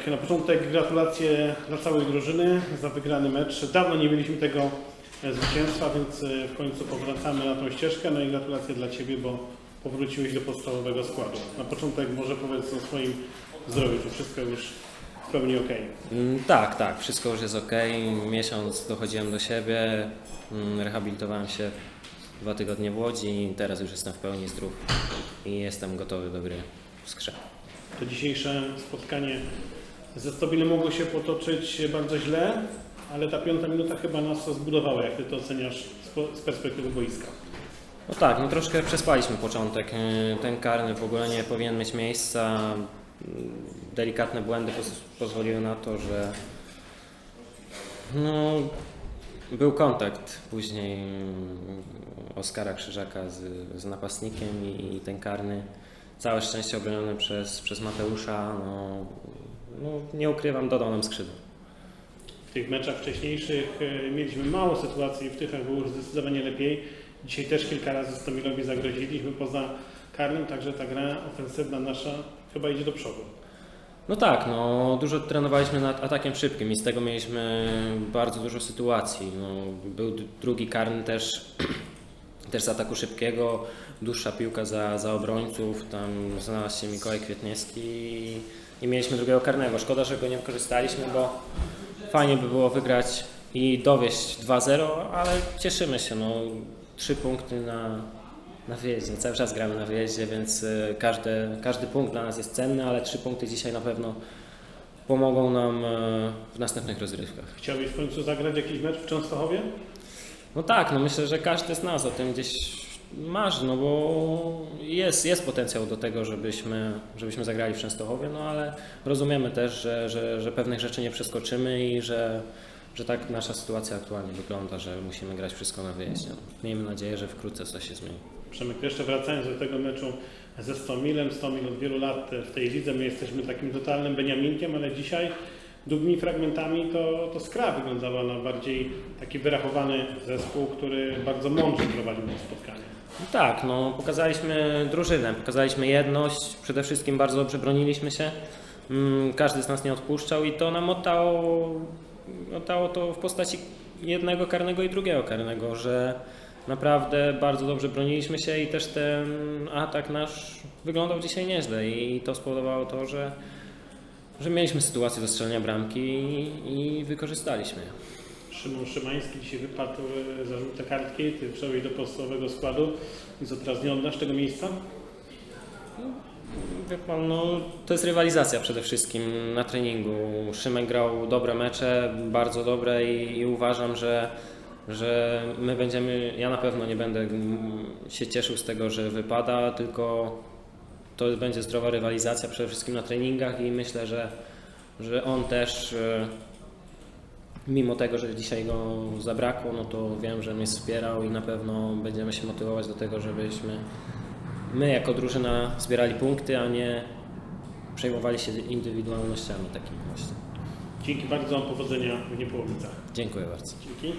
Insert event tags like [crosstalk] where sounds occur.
tak na początek gratulacje dla całej drużyny za wygrany mecz. Dawno nie mieliśmy tego e, zwycięstwa, więc e, w końcu powracamy na tą ścieżkę. No i gratulacje dla Ciebie, bo powróciłeś do podstawowego składu. Na początek może powiedz o swoim zdrowiu, czy wszystko już w pełni ok. Mm, Tak, tak, wszystko już jest ok. Miesiąc dochodziłem do siebie, mm, rehabilitowałem się dwa tygodnie w Łodzi i teraz już jestem w pełni zdrów i jestem gotowy do gry w skrze. To dzisiejsze spotkanie ze Stobilem mogło się potoczyć bardzo źle, ale ta piąta minuta chyba nas zbudowała. Jak Ty to oceniasz z perspektywy boiska? No tak, no troszkę przespaliśmy początek. Yy, Ten karny w ogóle nie powinien mieć miejsca. Yy, Delikatne błędy pozwoliły na to, że no, był kontakt później yy, Oskara Krzyżaka z, z napastnikiem i, i ten karny całe szczęście obroniony przez, przez Mateusza. No, no, nie ukrywam, dodał nam skrzydła. W tych meczach wcześniejszych e, mieliśmy mało sytuacji, w tych było już zdecydowanie lepiej. Dzisiaj też kilka razy Stomilowi zagroziliśmy poza karnym, także ta gra ofensywna nasza chyba idzie do przodu. No tak, no dużo trenowaliśmy nad atakiem szybkim i z tego mieliśmy bardzo dużo sytuacji. No, był drugi karny też, [clears throat] też z ataku szybkiego, dłuższa piłka za, za obrońców, tam znalazł się Mikołaj Kwietniewski i, i mieliśmy drugiego karnego. Szkoda, że go nie wykorzystaliśmy, bo fajnie by było wygrać i dowieść 2-0, ale cieszymy się, no trzy punkty na, na wyjeździe. Cały czas gramy na wyjeździe, więc y, każdy, każdy punkt dla nas jest cenny, ale trzy punkty dzisiaj na pewno pomogą nam y, w następnych rozgrywkach. Chciałbyś w końcu zagrać jakiś mecz w Częstochowie? No tak, no myślę, że każdy z nas o tym gdzieś marzy, no bo jest, jest potencjał do tego, żebyśmy, żebyśmy zagrali w Częstochowie, no ale rozumiemy też, że, że, że pewnych rzeczy nie przeskoczymy i że, że tak nasza sytuacja aktualnie wygląda, że musimy grać wszystko na wyjeździe. Miejmy nadzieję, że wkrótce coś się zmieni. Przemek, jeszcze wracając do tego meczu ze Stomilem. Stomil od wielu lat w tej lidze, my jesteśmy takim totalnym Beniaminkiem, ale dzisiaj długimi fragmentami to, to Skra wyglądała na bardziej taki wyrachowany zespół, który bardzo mądrze prowadził to spotkanie. Tak, no pokazaliśmy drużynę, pokazaliśmy jedność, przede wszystkim bardzo dobrze broniliśmy się. Mm, Każdy z nas nie odpuszczał i to nam oddało to w postaci jednego karnego i drugiego karnego, że naprawdę bardzo dobrze broniliśmy się i też ten atak nasz wyglądał dzisiaj nieźle i to spowodowało to, że, że mieliśmy sytuację do strzelenia bramki i, i wykorzystaliśmy. Szymon Szymański dzisiaj wypadł e, za żółte kartki, ty wszedłeś do podstawowego składu i co teraz nie oddasz tego miejsca? Wie pan, no, to jest rywalizacja przede wszystkim na treningu. Szymek grał dobre mecze, bardzo dobre i, i uważam, że, że my będziemy, ja na pewno nie będę mm, się cieszył z tego, że wypada, tylko to będzie zdrowa rywalizacja przede wszystkim na treningach i myślę, że, że on też e, mimo tego, że dzisiaj go zabrakło, no to wiem, że mnie wspierał i na pewno będziemy się motywować do tego, żebyśmy my jako drużyna zbierali punkty, a nie przejmowali się indywidualnościami takimi właśnie. Dzięki bardzo, powodzenia w Niepołomicach. Dziękuję bardzo. Dzięki.